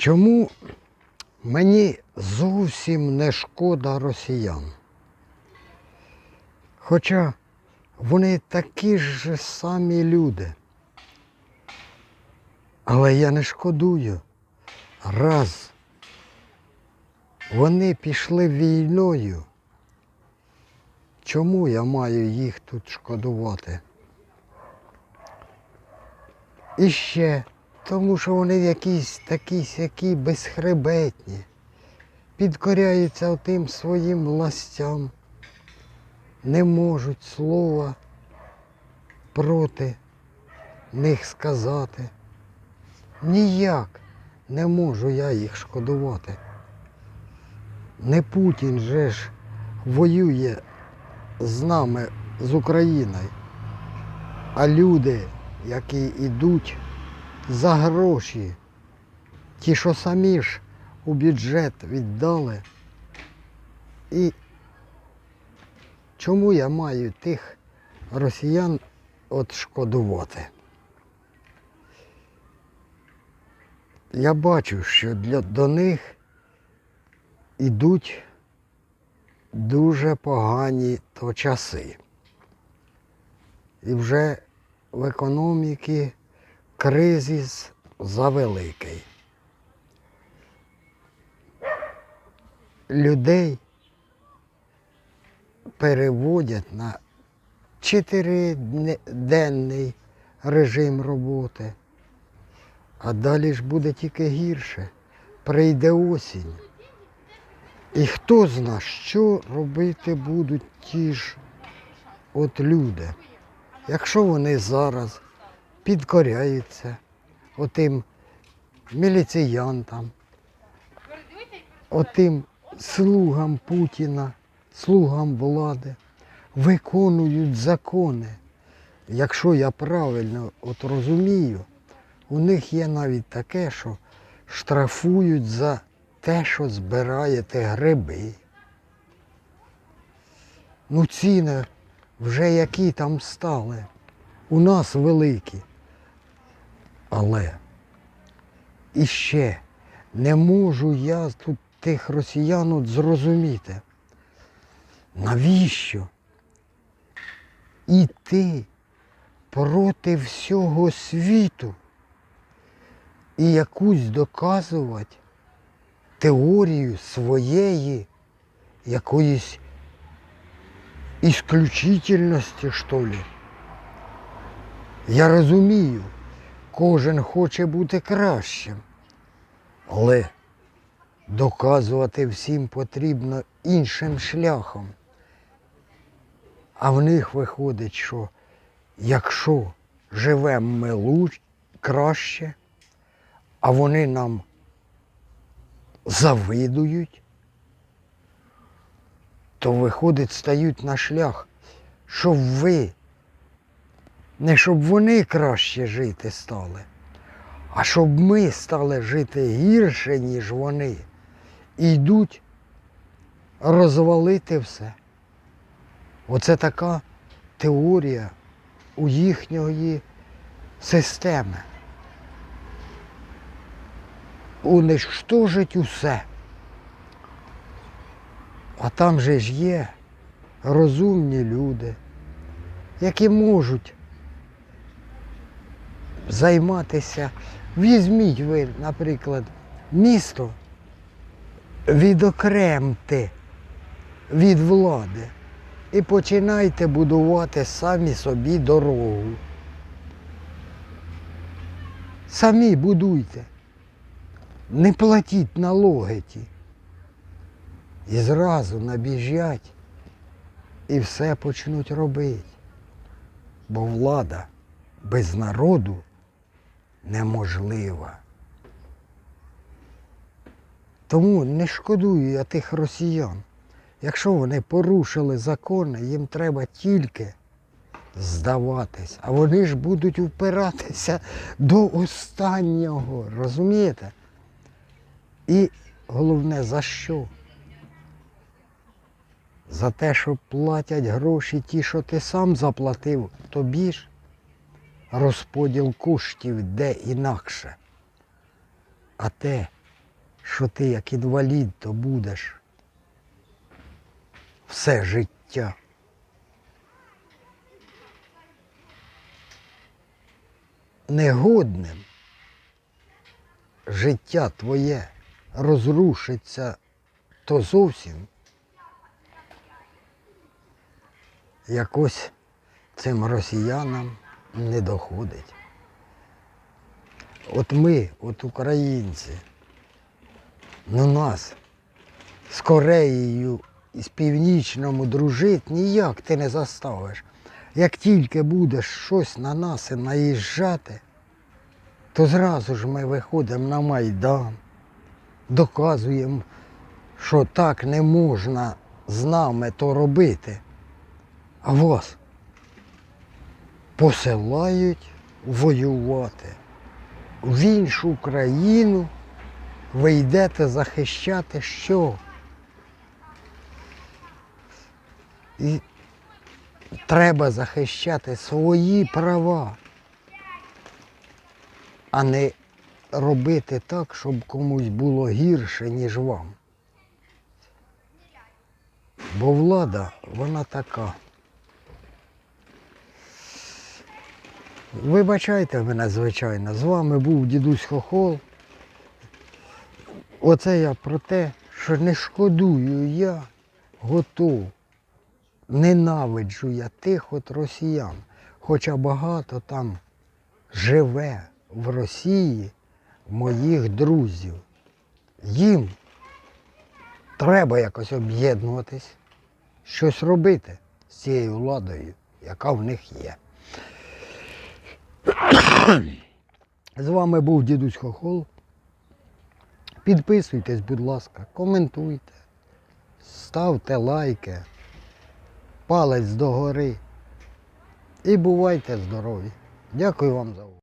Чому мені зовсім не шкода росіян? Хоча вони такі ж самі люди. Але я не шкодую. Раз вони пішли війною. Чому я маю їх тут шкодувати? І ще тому, що вони якісь такі сякі безхребетні, підкоряються тим своїм властям, не можуть слова проти них сказати. Ніяк не можу я їх шкодувати. Не Путін же ж воює з нами, з Україною, а люди, які йдуть за гроші, ті, що самі ж у бюджет віддали. І чому я маю тих росіян от шкодувати? Я бачу, що для, до них ідуть дуже погані то часи. І вже в економіці кризис завеликий. Людей переводять на чотириденний режим роботи. А далі ж буде тільки гірше. Прийде осінь. І хто зна, що робити будуть ті ж от люди, якщо вони зараз підкоряються отим міліціянтам, отим слугам Путіна, слугам влади, виконують закони. Якщо я правильно от розумію, у них є навіть таке, що штрафують за те, що збираєте гриби. Ну, ціни вже які там стали. У нас великі. Але іще не можу я тут тих росіян от зрозуміти. Навіщо іти проти всього світу і якусь доказувати теорію своєї якоїсь ісключительності, що ли? Я розумію, кожен хоче бути кращим, але доказувати всім потрібно іншим шляхом. А в них виходить, що якщо живемо ми луч, краще, а вони нам завидують, то виходить, стають на шлях, щоб ви, не щоб вони краще жити стали, а щоб ми стали жити гірше, ніж вони, і йдуть розвалити все. Оце така теорія у їхньої системи. Уничтожить усе. А там же ж є розумні люди, які можуть займатися. Візьміть ви, наприклад, місто відокремте від влади і починайте будувати самі собі дорогу. Самі будуйте. Не платіть налоги ті. І зразу набіжать і все почнуть робити. Бо влада без народу неможлива. Тому не шкодую я тих росіян. Якщо вони порушили закони, їм треба тільки здаватись. А вони ж будуть впиратися до останнього. Розумієте? І головне, за що? За те, що платять гроші ті, що ти сам заплатив, тобі ж розподіл коштів де інакше. А те, що ти як інвалід, то будеш все життя. Негодним життя твоє розрушиться то зовсім якось цим росіянам не доходить. От ми, от українці, ну нас з Кореєю і з Північному дружити ніяк ти не заставиш. Як тільки будеш щось на нас і наїжджати, то зразу ж ми виходимо на Майдан, доказуємо, що так не можна з нами то робити. А вас посилають воювати в іншу країну, ви йдете захищати що? І треба захищати свої права, а не робити так, щоб комусь було гірше, ніж вам. Бо влада, вона така. Вибачайте мене, звичайно, з вами був дідусь Хохол. Оце я про те, що не шкодую я, готов. Ненавиджу я тих от росіян, хоча багато там живе в Росії моїх друзів. Їм треба якось об'єднуватись, щось робити з цією владою, яка в них є. З вами був дідусь Хохол. Підписуйтесь, будь ласка, коментуйте, ставте лайки, палець догори. І бувайте здорові. Дякую вам за увагу.